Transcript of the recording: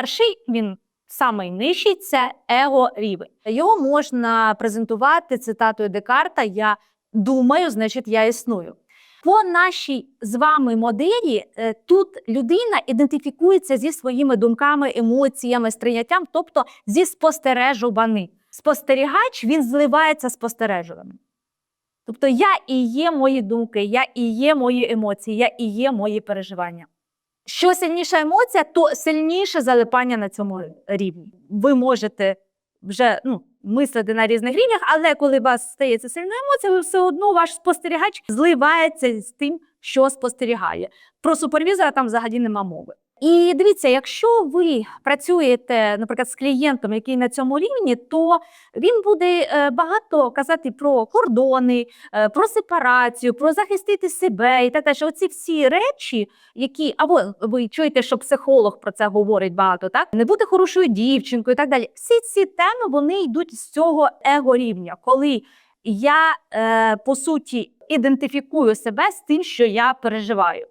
Перший він самий нижчий це его рівень. Його можна презентувати цитатою Декарта Я думаю, значить я існую. По нашій з вами моделі е, тут людина ідентифікується зі своїми думками, емоціями, сприйняттям, тобто зі спостережуваним. Спостерігач він зливається з. Тобто я і є мої думки, я і є мої емоції, я і є мої переживання. Що сильніша емоція, то сильніше залипання на цьому рівні. Ви можете вже ну, мислити на різних рівнях, але коли у вас стається сильна емоція, ви все одно ваш спостерігач зливається з тим, що спостерігає. Про супервізора там взагалі нема мови. І дивіться, якщо ви працюєте, наприклад, з клієнтом, який на цьому рівні, то він буде е, багато казати про кордони, е, про сепарацію, про захистити себе і так далі. Оці всі речі, які або ви чуєте, що психолог про це говорить багато, так не бути хорошою дівчинкою, і так далі. Всі ці теми вони йдуть з цього его рівня, коли я е, по суті ідентифікую себе з тим, що я переживаю.